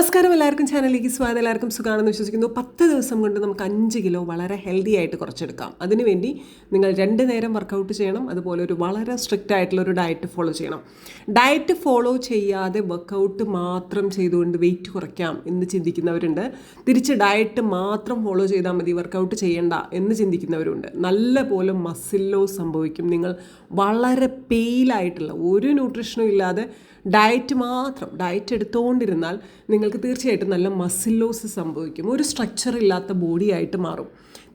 നമസ്കാരം എല്ലാവർക്കും ചാനലിലേക്ക് സ്വാഗതം. എല്ലാവർക്കും സുഖമാണെന്ന് വിശ്വസിക്കുന്നു. പത്ത് ദിവസം കൊണ്ട് നമുക്ക് അഞ്ച് കിലോ വളരെ ഹെൽത്തി ആയിട്ട് കുറച്ചെടുക്കാം. അതിനുവേണ്ടി നിങ്ങൾ രണ്ട് നേരം വർക്കൗട്ട് ചെയ്യണം. അതുപോലെ ഒരു വളരെ സ്ട്രിക്റ്റ് ആയിട്ടുള്ള ഒരു ഡയറ്റ് ഫോളോ ചെയ്യണം. ഡയറ്റ് ഫോളോ ചെയ്യാതെ വർക്കൗട്ട് മാത്രം ചെയ്തുകൊണ്ട് വെയിറ്റ് കുറയ്ക്കാം എന്ന് ചിന്തിക്കുന്നവരുണ്ട്. തിരിച്ച് ഡയറ്റ് മാത്രം ഫോളോ ചെയ്താൽ മതി വർക്കൗട്ട് ചെയ്യണ്ട എന്ന് ചിന്തിക്കുന്നവരുണ്ട്. നല്ല പോലെ മസിൽ ലോസ് സംഭവിക്കും. നിങ്ങൾ വളരെ പെയിലായിട്ടുള്ള ഒരു ന്യൂട്രീഷനും ഇല്ലാതെ ഡയറ്റ് മാത്രം ഡയറ്റ് എടുത്തുകൊണ്ടിരുന്നാൽ നിങ്ങൾക്ക് തീർച്ചയായിട്ടും നല്ല മസിൽ ലോസ് സംഭവിക്കും. ഒരു സ്ട്രക്ചർ ഇല്ലാത്ത ബോഡി ആയിട്ട് മാറും.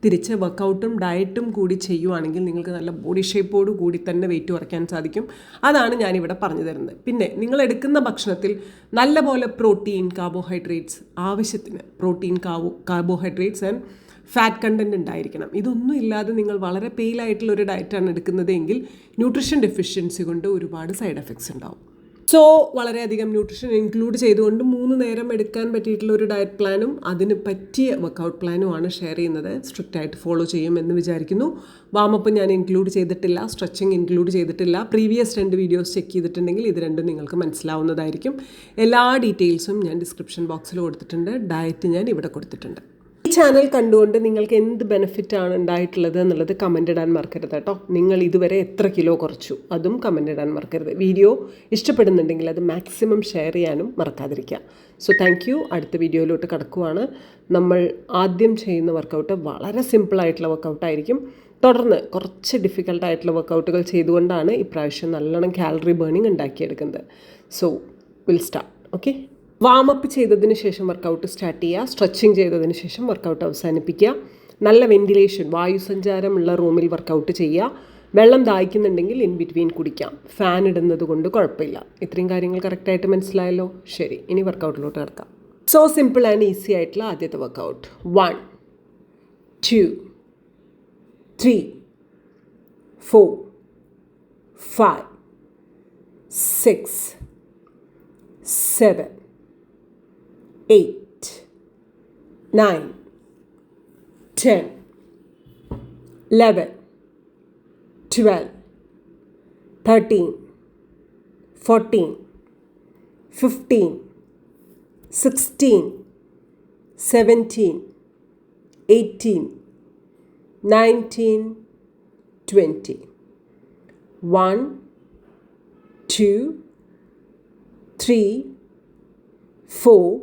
തിരിച്ച് വർക്കൗട്ടും ഡയറ്റും കൂടി ചെയ്യുവാണെങ്കിൽ നിങ്ങൾക്ക് നല്ല ബോഡി ഷേപ്പോട് കൂടി തന്നെ വെയിറ്റ് കുറയ്ക്കാൻ സാധിക്കും. അതാണ് ഞാനിവിടെ പറഞ്ഞു തരുന്നത്. പിന്നെ നിങ്ങൾ എടുക്കുന്ന ഭക്ഷണത്തിൽ നല്ലപോലെ പ്രോട്ടീൻ കാർബോഹൈഡ്രേറ്റ്സ് ആവശ്യത്തിന്. Protein carbo carbohydrates and fat content ഉണ്ടായിരിക്കണം. ഇതൊന്നും ഇല്ലാതെ നിങ്ങൾ വളരെ പെയിലായിട്ടുള്ള ഒരു ഡയറ്റാണ് എടുക്കുന്നതെങ്കിൽ ന്യൂട്രീഷൻ ഡെഫിഷ്യൻസി കൊണ്ട് ഒരുപാട് സൈഡ് എഫക്ട്സ് ഉണ്ടാവും. സോ വളരെയധികം ന്യൂട്രിഷൻ ഇൻക്ലൂഡ് ചെയ്തുകൊണ്ട് മൂന്ന് നേരം എടുക്കാൻ പറ്റിയിട്ടുള്ള ഒരു ഡയറ്റ് പ്ലാനും അതിന് പറ്റിയ വർക്കൗട്ട് പ്ലാനുമാണ് ഷെയർ ചെയ്യുന്നത്. സ്ട്രിക്റ്റ് ആയിട്ട് ഫോളോ ചെയ്യുമെന്ന് വിചാരിക്കുന്നു. വാമപ്പ് ഞാൻ ഇൻക്ലൂഡ് ചെയ്തിട്ടില്ല സ്ട്രെച്ചിങ് ഇൻക്ലൂഡ് ചെയ്തിട്ടില്ല. പ്രീവിയസ് രണ്ട് വീഡിയോസ് ചെക്ക് ചെയ്തിട്ടുണ്ടെങ്കിൽ ഇത് രണ്ടും നിങ്ങൾക്ക് മനസ്സിലാവുന്നതായിരിക്കും. എല്ലാ ഡീറ്റെയിൽസും ഞാൻ ഡിസ്ക്രിപ്ഷൻ ബോക്സിൽ കൊടുത്തിട്ടുണ്ട്. ഡയറ്റ് ഞാൻ ഇവിടെ കൊടുത്തിട്ടുണ്ട്. ചാനൽ കണ്ടുകൊണ്ട് നിങ്ങൾക്ക് എന്ത് ബെനിഫിറ്റ് ആണ് ഉണ്ടായിട്ടുള്ളത് എന്നുള്ളത് കമന്റ് ഇടാൻ മറക്കരുത് കേട്ടോ. നിങ്ങൾ ഇതുവരെ എത്ര കിലോ കുറച്ചു അതും കമന്റ് ഇടാൻ മറക്കരുത്. വീഡിയോ ഇഷ്ടപ്പെടുന്നുണ്ടെങ്കിൽ അത് മാക്സിമം ഷെയർ ചെയ്യാനും മറക്കാതിരിക്കുക. സോ താങ്ക് യു അടുത്ത വീഡിയോയിലോട്ട് കടക്കുവാണ്. നമ്മൾ ആദ്യം ചെയ്യുന്ന വർക്കൗട്ട് വളരെ സിമ്പിളായിട്ടുള്ള വർക്കൗട്ടായിരിക്കും തുടർന്ന് കുറച്ച് ഡിഫിക്കൽട്ടായിട്ടുള്ള വർക്കൗട്ടുകൾ ചെയ്തുകൊണ്ടാണ് ഇപ്രാവശ്യം നല്ലോണം കാലറി ബേണിംഗ് ഉണ്ടാക്കിയെടുക്കുന്നത്. So will start okay warm up ചെയ്തതിന് ശേഷം വർക്കൗട്ട് സ്റ്റാർട്ട് ചെയ്യുക സ്ട്രെച്ചിങ് ചെയ്തതിന് ശേഷം വർക്കൗട്ട് അവസാനിപ്പിക്കുക. നല്ല വെന്റിലേഷൻ വായുസഞ്ചാരമുള്ള റൂമിൽ വർക്കൗട്ട് ചെയ്യുക. വെള്ളം ദാഹിക്കുന്നുണ്ടെങ്കിൽ ഇൻ ബിറ്റ്വീൻ കുടിക്കാം. ഫാൻ ഇടുന്നത് കൊണ്ട് കുഴപ്പമില്ല. ഇത്രയും കാര്യങ്ങൾ കറക്റ്റായിട്ട് മനസ്സിലായല്ലോ? ശരി ഇനി വർക്കൗട്ടിലോട്ട് കിടക്കാം. സോ സിമ്പിൾ ആൻഡ് ഈസി ആയിട്ടുള്ള ആദ്യത്തെ workout one two three four five six seven eight, nine, ten, eleven, twelve, thirteen, fourteen, fifteen, sixteen, seventeen, eighteen, nineteen, twenty. One, two, three, four,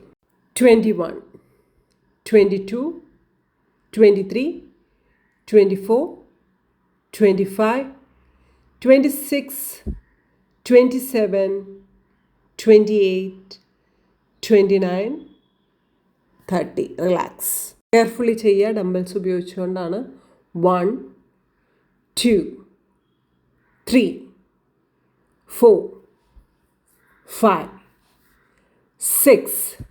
21, 22, 23, 24, 25, 26, 27, 28, 29, 30. Relax carefully ചെയ്യുക. Dumbbells ഉപയോഗിച്ചുകൊണ്ടാണ്. One two three four five six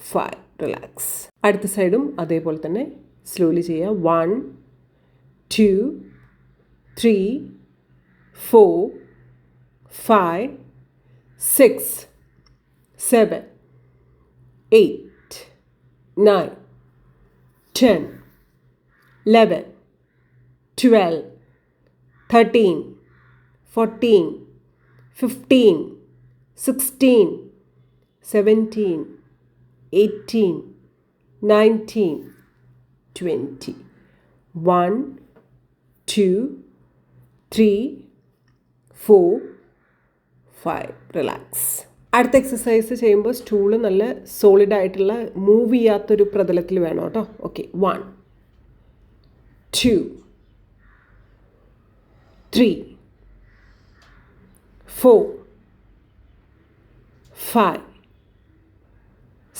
five relax അടുത്ത സൈഡും അതേപോലെ തന്നെ slowly ചെയ്യുക one two three four five six seven eight nine ten eleven twelve thirteen fourteen fifteen sixteen seventeen 18, 19, 20. 1, 2, 3, 4, 5. Relax. അടുത്ത exercise ചെയ്യുമ്പോൾ stool നല്ല സോളിഡ് ആയിട്ടുള്ള മൂവ് ചെയ്യാത്തൊരു പ്രതലത്തിൽ വേണം കേട്ടോ okay one two three four five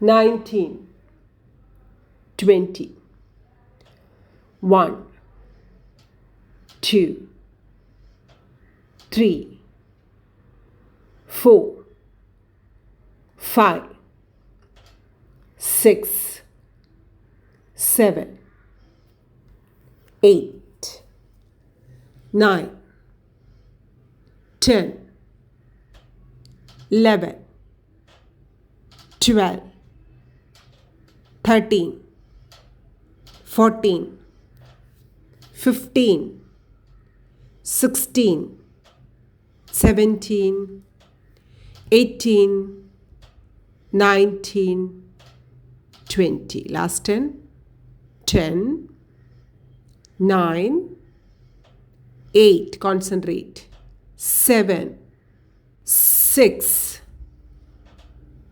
19 20 1 2 3 4 5 6 7 8 9 10 11 12 thirteen, fourteen, fifteen, sixteen, seventeen, eighteen, nineteen, twenty. Last ten, ten, nine, eight. Concentrate. Seven, six,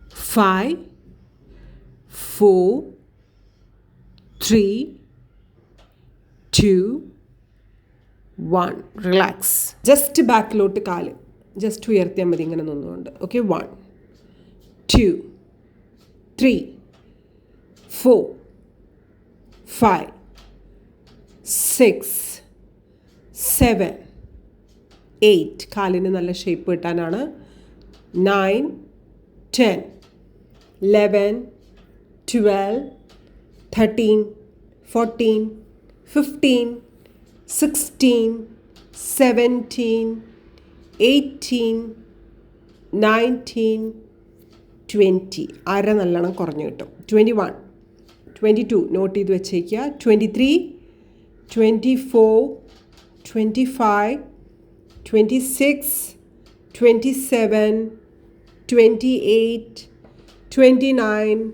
five 4, 3, 2, 1. Relax just ബാക്കിലോട്ട് കാൽ. ജസ്റ്റ് ഉയർത്തിയാൽ മതി ഇങ്ങനെ നിന്നുകൊണ്ട്. Okay one two, three, four, five, six, seven, eight കാലിന് നല്ല shape കിട്ടാനാണ്. Nine ten eleven twelve thirteen fourteen fifteen sixteen seventeen eighteen nineteen twenty അര നല്ലോണം കുറഞ്ഞു കിട്ടും? Twenty one twenty two note ചെയ്ത് വെച്ചേക്കുക twenty three twenty four twenty five twenty six twenty seven twenty eight twenty nine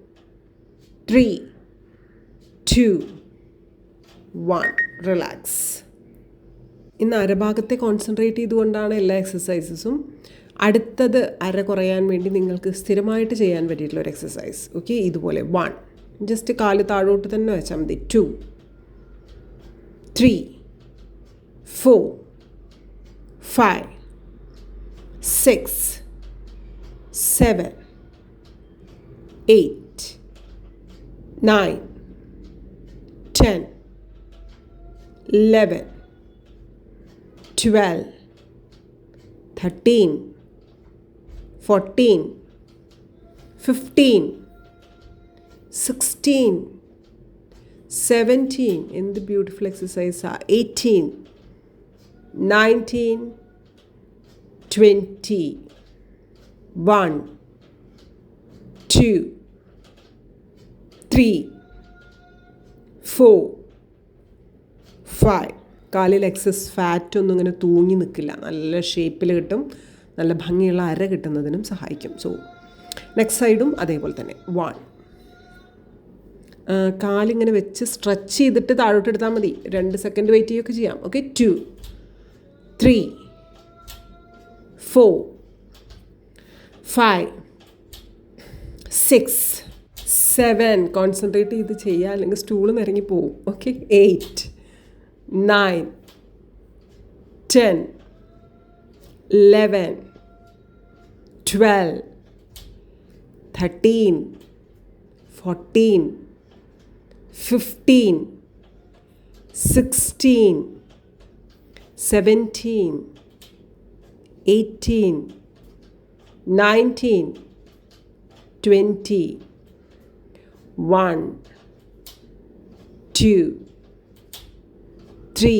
3, 2, 1. Relax ഇന്ന് അരഭാഗത്തെ concentrate ചെയ്തുകൊണ്ടാണ് എല്ലാ എക്സസൈസസും അടുത്തത് അര കുറയാൻ വേണ്ടി നിങ്ങൾക്ക് സ്ഥിരമായിട്ട് ചെയ്യാൻ പറ്റിയിട്ടുള്ള ഒരു എക്സസൈസ് ഓക്കെ ഇതുപോലെ വൺ ജസ്റ്റ് കാൽ താഴോട്ട് തന്നെ വെച്ചാൽ മതി. Two three four five six seven eight nine, ten, eleven, twelve, thirteen, fourteen, fifteen, sixteen, seventeen. In the beautiful exercise are 1 2 three four five. കാലിൽ എക്സസ് ഫാറ്റ് ഒന്നും ഇങ്ങനെ തൂങ്ങി നിൽക്കില്ല നല്ല ഷേപ്പിൽ കിട്ടും. നല്ല ഭംഗിയുള്ള അര കിട്ടുന്നതിനും സഹായിക്കും. സോ നെക്സ്റ്റ് സൈഡും അതേപോലെ തന്നെ. വൺ കാലിങ്ങനെ വെച്ച് സ്ട്രെച്ച് ചെയ്തിട്ട് താഴോട്ട് എടുത്താൽ മതി. രണ്ട് സെക്കൻഡ് വെയിറ്റ് ചെയ്യുകയൊക്കെ ചെയ്യാം. Okay two three four five six seven concentrate ചെയ്ത് ചെയ്യുക അല്ലെങ്കിൽ സ്റ്റൂൾ നിറങ്ങി പോവും. Okay eight nine ten eleven twelve thirteen fourteen fifteen sixteen seventeen eighteen nineteen twenty one two three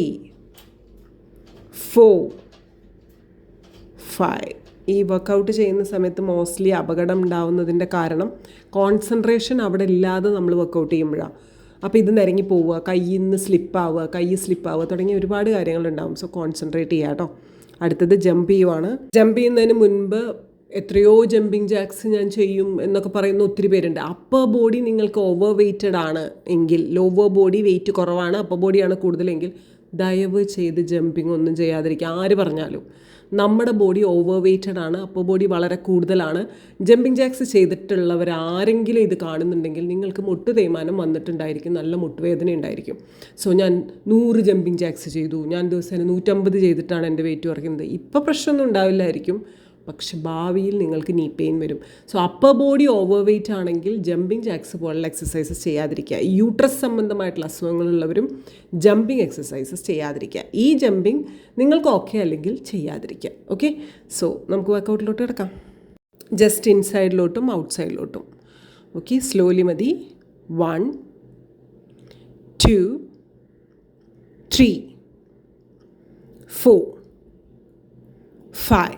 four five ഈ വർക്കൗട്ട് ചെയ്യുന്ന സമയത്ത് മോസ്റ്റ്ലി അപകടം ഉണ്ടാവുന്നതിന്റെ കാരണം കോൺസെൻട്രേഷൻ അവിടെ ഇല്ലാതെ നമ്മൾ വർക്കൗട്ട് ചെയ്യുമ്പോഴാണ് അപ്പോൾ ഇത് നിരങ്ങി പോവുക കയ്യിൽ നിന്ന് സ്ലിപ്പാവുക കൈ സ്ലിപ്പാവുക തുടങ്ങിയ ഒരുപാട് കാര്യങ്ങളുണ്ടാവും. സോ കോൺസെൻട്രേറ്റ് ചെയ്യുക കേട്ടോ അടുത്തത് ജമ്പ് ചെയ്യുവാണ്. ജമ്പ് ചെയ്യുന്നതിന് മുൻപ് എത്രയോ ജമ്പിങ് ജാക്സ് ഞാൻ ചെയ്യും എന്നൊക്കെ പറയുന്ന ഒത്തിരി പേരുണ്ട്. അപ്പർ ബോഡി നിങ്ങൾക്ക് ഓവർ വെയ്റ്റഡ് ആണ് എങ്കിൽ ലോവർ ബോഡി വെയിറ്റ് കുറവാണ് അപ്പർ ബോഡിയാണ് കൂടുതലെങ്കിൽ ദയവ് ചെയ്ത് ജമ്പിങ് ഒന്നും ചെയ്യാതിരിക്കുക. ആര് പറഞ്ഞാലും. നമ്മുടെ ബോഡി ഓവർ വെയ്റ്റഡ് ആണ് അപ്പോൾ ബോഡി വളരെ കൂടുതലാണ്. ജമ്പിങ് ജാക്സ് ചെയ്തിട്ടുള്ളവർ ആരെങ്കിലും ഇത് കാണുന്നുണ്ടെങ്കിൽ നിങ്ങൾക്ക് മുട്ട് തേയ്മാനം വന്നിട്ടുണ്ടായിരിക്കും നല്ല മുട്ടുവേദന ഉണ്ടായിരിക്കും. സോ ഞാൻ നൂറ് ജമ്പിങ് ജാക്സ് ചെയ്തു. ഞാൻ ദിവസേന നൂറ്റമ്പത് ചെയ്തിട്ടാണ് എന്റെ വെയിറ്റ് കുറയ്ക്കുന്നത്. ഇപ്പോൾ പ്രശ്നമൊന്നും ഉണ്ടാവില്ലായിരിക്കും. പക്ഷെ ഭാവിയിൽ നിങ്ങൾക്ക് നീ പെയിൻ വരും. So upper body over weight ആണെങ്കിൽ ജമ്പിങ് ജാക്സ് പോലുള്ള എക്സസൈസസ് ചെയ്യാതിരിക്കുക. യൂട്രസ് സംബന്ധമായിട്ടുള്ള അസുഖങ്ങളുള്ളവരും ജമ്പിങ് എക്സസൈസസ് ചെയ്യാതിരിക്കുക. ഈ ജമ്പിങ് നിങ്ങൾക്ക് ഓക്കെ അല്ലെങ്കിൽ ചെയ്യാതിരിക്കുക. ഓക്കെ സോ നമുക്ക് വർക്കൗട്ടിലോട്ട് കിടക്കാം. ജസ്റ്റ് ഇൻസൈഡിലോട്ടും ഔട്ട് സൈഡിലോട്ടും ഓക്കെ സ്ലോലി മതി. One two three four five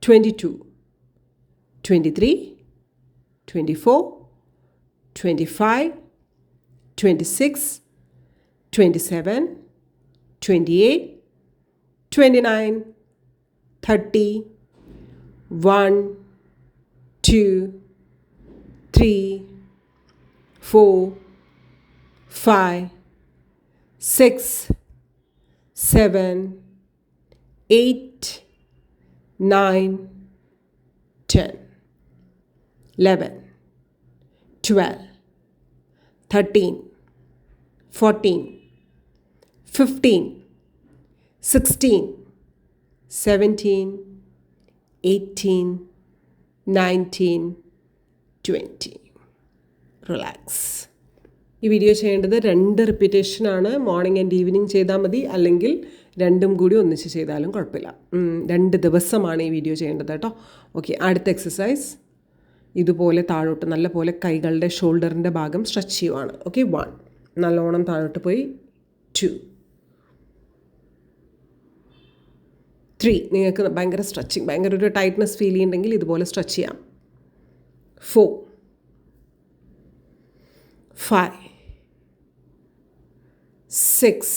22, 23, 24, 25, 26, 27, 28, 29, 30, 1, 2, 3, 4, 5, 6, 7, 8, 9, 10, 11, 12, 13, 14, 15, 16, 17, 18, 19, 20. Relax ഈ വീഡിയോ ചെയ്യേണ്ടത് രണ്ട് റിപ്പീറ്റേഷനാണ് മോർണിംഗ് ആൻഡ് ഈവനിങ് ചെയ്താൽ മതി. അല്ലെങ്കിൽ രണ്ടും കൂടി ഒന്നിച്ച് ചെയ്താലും കുഴപ്പമില്ല. രണ്ട് ദിവസമാണ് ഈ വീഡിയോ ചെയ്യേണ്ടത് കേട്ടോ. ഓക്കെ അടുത്ത എക്സസൈസ് ഇതുപോലെ താഴോട്ട് നല്ല പോലെ കൈകളുടെ ഷോൾഡറിന്റെ ഭാഗം സ്ട്രെച്ച് ചെയ്യുവാണ്. ഓക്കെ വൺ നല്ലോണം താഴോട്ട് പോയി. ടു ത്രീ നിങ്ങൾക്ക് ഭയങ്കര സ്ട്രെച്ചിങ് ഭയങ്കര ഒരു ടൈറ്റ്നെസ് ഫീൽ ചെയ്യുന്നുണ്ടെങ്കിൽ ഇതുപോലെ സ്ട്രെച്ച് ചെയ്യാം. Four five six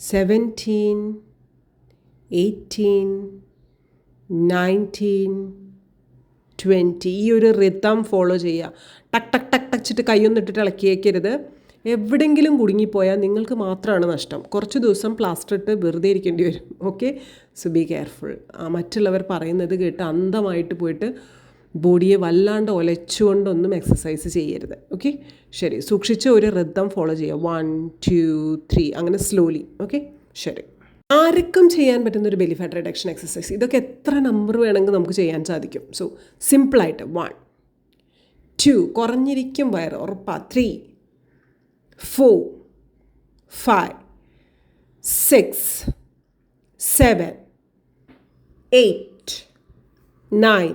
17, 18, 19, twenty ഈ ഒരു റിത്തം ഫോളോ ചെയ്യുക. ടക്ക് ടക്ക് ടക്ക് ടച്ചിട്ട് കൈയൊന്നിട്ടിട്ട് ഇളക്കിയേക്കരുത് എവിടെങ്കിലും കുടുങ്ങിപ്പോയാൽ നിങ്ങൾക്ക് മാത്രമാണ് നഷ്ടം. കുറച്ച് ദിവസം പ്ലാസ്റ്റർ ഇട്ട് വെറുതെ ഇരിക്കേണ്ടി വരും. ഓക്കെ സോ ബി കെയർഫുൾ മറ്റുള്ളവർ പറയുന്നത് കേട്ട് അന്ധമായിട്ട് പോയിട്ട് ബോഡിയെ വല്ലാണ്ട് ഒലച്ചുകൊണ്ടൊന്നും എക്സസൈസ് ചെയ്യരുത്. ഓക്കെ ശരി. സൂക്ഷിച്ച് ഒരു റിതം ഫോളോ ചെയ്യുക. വൺ ടു ത്രീ അങ്ങനെ സ്ലോലി ഓക്കെ ശരി. ആർക്കും ചെയ്യാൻ പറ്റുന്ന ഒരു ബെലി ഫാറ്റ് റിഡക്ഷൻ എക്സസൈസ് ഇതൊക്കെ എത്ര നമ്പർ വേണമെങ്കിൽ നമുക്ക് ചെയ്യാൻ സാധിക്കും. സോ സിമ്പിളായിട്ട് വൺ ടു കുറഞ്ഞിരിക്കും വയറ്. ഉറപ്പാ. Three four five six seven eight nine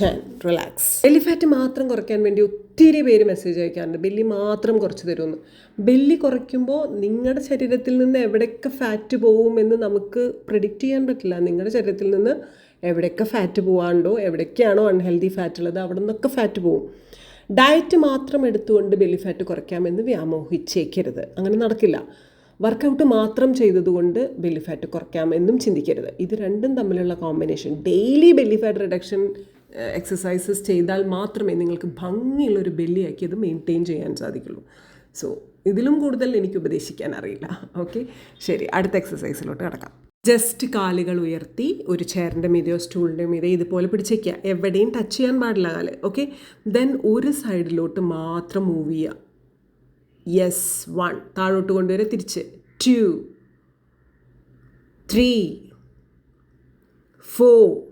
ten relax belly fat മാത്രം കുറയ്ക്കാൻ വേണ്ടി ഒത്തിരി പേര് മെസ്സേജ് അയക്കാറുണ്ട്. ബെല്ലി മാത്രം കുറച്ച് തരുമെന്ന്. ബെല്ലി കുറയ്ക്കുമ്പോൾ നിങ്ങളുടെ ശരീരത്തിൽ നിന്ന് എവിടെയൊക്കെ ഫാറ്റ് പോകുമെന്ന് നമുക്ക് പ്രിഡിക്റ്റ് ചെയ്യാൻ പറ്റില്ല. നിങ്ങളുടെ ശരീരത്തിൽ നിന്ന് എവിടെയൊക്കെ ഫാറ്റ് പോകാണ്ടോ എവിടെയൊക്കെയാണോ അൺഹെൽത്തി ഫാറ്റ് ഉള്ളത് അവിടെ നിന്നൊക്കെ ഫാറ്റ് പോകും ഡയറ്റ് മാത്രം എടുത്തുകൊണ്ട് ബെല്ലി ഫാറ്റ് കുറയ്ക്കാമെന്ന് വ്യാമോഹിച്ചേക്കരുത്. അങ്ങനെ നടക്കില്ല. വർക്കൗട്ട് മാത്രം ചെയ്തതുകൊണ്ട് ബെല്ലി ഫാറ്റ് കുറയ്ക്കാമെന്നും ചിന്തിക്കരുത്. ഇത് രണ്ടും തമ്മിലുള്ള combination daily belly fat reduction exercises ചെയ്താൽ മാത്രമേ നിങ്ങൾക്ക് ഭംഗിയുള്ളൊരു ബെല്ലിയാക്കി അത് മെയിന്റെയിൻ ചെയ്യാൻ സാധിക്കുള്ളൂ. സോ ഇതിലും കൂടുതൽ എനിക്ക് ഉപദേശിക്കാൻ അറിയില്ല. ഓക്കെ ശരി അടുത്ത എക്സസൈസിലോട്ട് കിടക്കാം. ജസ്റ്റ് കാലുകൾ ഉയർത്തി ഒരു ചെയറിന്റെ മീതയോ സ്റ്റൂളിന്റെ മീതയോ ഇതുപോലെ പിടിച്ചേക്കുക. എവിടെയും ടച്ച് ചെയ്യാൻ പാടില്ല കാൽ. ഓക്കെ ദെൻ ഒരു സൈഡിലോട്ട് മാത്രം മൂവ് ചെയ്യുക. യെസ് വൺ താഴോട്ട് കൊണ്ടുവരെ തിരിച്ച്. Two three four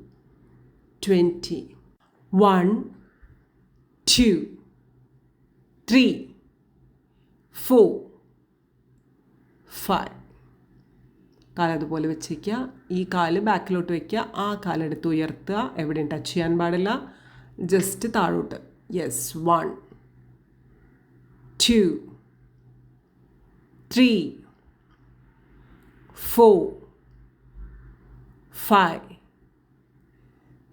Twenty one two three four five കാലതുപോലെ വെച്ചേക്കുക. ഈ കാൽ ബാക്കിലോട്ട് വയ്ക്കുക ആ കാലെടുത്ത് ഉയർത്തുക. എവിടെയും ടച്ച് ചെയ്യാൻ പാടില്ല. ജസ്റ്റ് താഴോട്ട്. Yes one two three four five,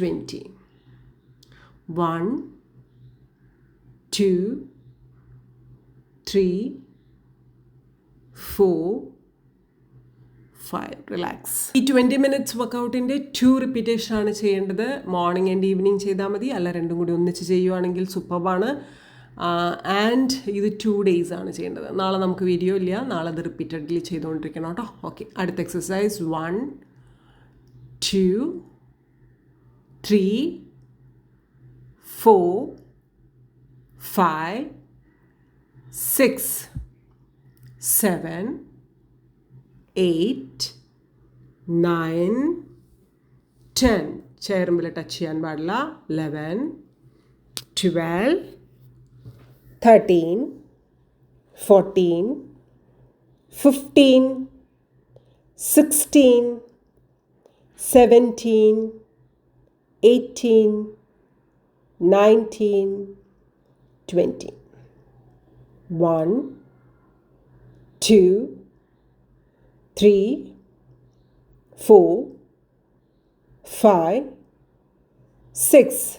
20. 1, 2, 3, 4, five relax ഈ ട്വന്റി മിനിറ്റ്സ് വർക്കൗട്ടിന്റെ ടു റിപ്പീറ്റേഷൻ ആണ് ചെയ്യേണ്ടത്. മോർണിംഗ് ആൻഡ് ഈവനിങ് ചെയ്താൽ മതി. അല്ല രണ്ടും കൂടി ഒന്നിച്ച് ചെയ്യുവാണെങ്കിൽ സൂപ്പറാണ് ആൻഡ് ഇത് ടു ഡേയ്സ് ആണ് ചെയ്യേണ്ടത്. നാളെ നമുക്ക് വീഡിയോ ഇല്ല. നാളെ അത് റിപ്പീറ്റഡ്ലി ചെയ്തുകൊണ്ടിരിക്കണം കേട്ടോ. ഓക്കെ അടുത്ത exercise one two three four five six seven eight nine ten ചേരുമ്പിൽ touch ചെയ്യാൻ പാടില്ല. Eleven twelve thirteen fourteen fifteen sixteen seventeen 18, 19, 20. 1, 2, 3, 4, 5, 6,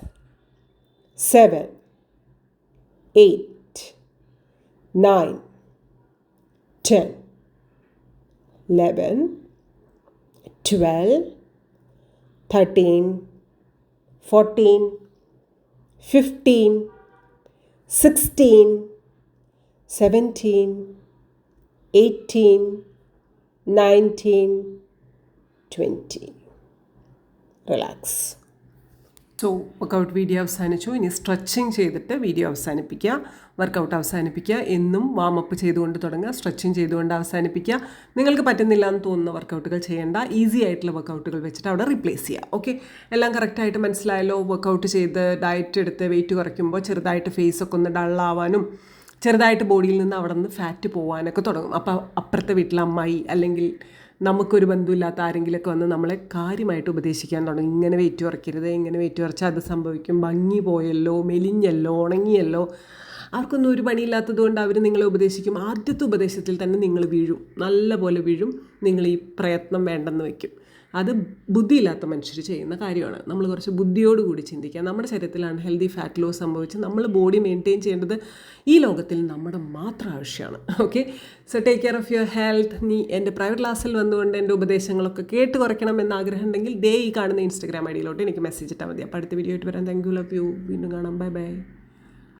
7, 8, 9, 10, 11, 12, 13, fourteen, fifteen, sixteen, seventeen, eighteen, nineteen, twenty. Relax. So workout video അവസാനിച്ചു. ഇനി stretching ചെയ്തിട്ട് video അവസാനിപ്പിക്കുക. Workout അവസാനിപ്പിക്കുക. എന്നും warm up ചെയ്തുകൊണ്ട് തുടങ്ങുക. സ്ട്രെച്ചിങ് ചെയ്തുകൊണ്ട് അവസാനിപ്പിക്കുക. നിങ്ങൾക്ക് പറ്റുന്നില്ല എന്ന് തോന്നുന്ന വർക്കൗട്ടുകൾ ചെയ്യേണ്ട. ഈസി ആയിട്ടുള്ള വർക്കൗട്ടുകൾ വെച്ചിട്ട് അവിടെ റീപ്ലേസ് ചെയ്യുക. ഓക്കെ എല്ലാം കറക്റ്റായിട്ട് മനസ്സിലായല്ലോ? വർക്കൗട്ട് ചെയ്ത് ഡയറ്റ് എടുത്ത് വെയിറ്റ് കുറയ്ക്കുമ്പോൾ ചെറുതായിട്ട് ഫേസൊക്കെ ഒന്ന് ഡള്ളാവാനും ചെറുതായിട്ട് ബോഡിയിൽ നിന്ന് അവിടെ നിന്ന് ഫാറ്റ് പോകാനൊക്കെ തുടങ്ങും. അപ്പോൾ അപ്പുറത്തെ വീട്ടിലെ അമ്മായി അല്ലെങ്കിൽ നമുക്കൊരു ബന്ധമില്ലാത്ത ആരെങ്കിലുമൊക്കെ വന്ന് നമ്മളെ കാര്യമായിട്ട് ഉപദേശിക്കാൻ തുടങ്ങും. ഇങ്ങനെ വെയിറ്റ് കുറയ്ക്കരുത് ഇങ്ങനെ വെയിറ്റ് കുറച്ചാൽ അത് സംഭവിക്കും. ഭംഗി പോയല്ലോ മെലിഞ്ഞല്ലോ ഉണങ്ങിയല്ലോ. അവർക്കൊന്നും ഒരു പണിയില്ലാത്തത് കൊണ്ട് അവർ നിങ്ങളെ ഉപദേശിക്കും. ആദ്യത്തെ ഉപദേശത്തിൽ തന്നെ നിങ്ങൾ വീഴും. നല്ല പോലെ വീഴും. നിങ്ങൾ ഈ പ്രയത്നം വേണ്ടെന്ന് വയ്ക്കും അത് ബുദ്ധിയില്ലാത്ത മനുഷ്യർ ചെയ്യുന്ന കാര്യമാണ്. നമ്മൾ കുറച്ച് ബുദ്ധിയോട് കൂടി ചിന്തിക്കുക. നമ്മുടെ ശരീരത്തിലാണ് ഹെൽത്തി ഫാറ്റ് ലോസ് സംഭവിച്ച് നമ്മൾ ബോഡി മെയിന്റെയിൻ ചെയ്യേണ്ടത് ഈ ലോകത്തിൽ നമ്മുടെ മാത്രം ആവശ്യമാണ്. Okay so take care of your health നീ എന്റെ പ്രൈവറ്റ് ക്ലാസ്സിൽ വന്നുകൊണ്ട് എന്റെ ഉപദേശങ്ങളൊക്കെ കേട്ട് കുറയ്ക്കണം എന്ന ആഗ്രഹം ഉണ്ടെങ്കിൽ ദേ ഈ കാണുന്ന ഇൻസ്റ്റാഗ്രാം ഐ ഡിയിലോട്ട് എനിക്ക് മെസ്സേജ് ഇട്ടാൽ മതി. അപ്പോൾ അടുത്ത വീഡിയോ ആയിട്ട് വരാൻ താങ്ക് യു ലവ് യു വീണ്ടും കാണാം. Bye bye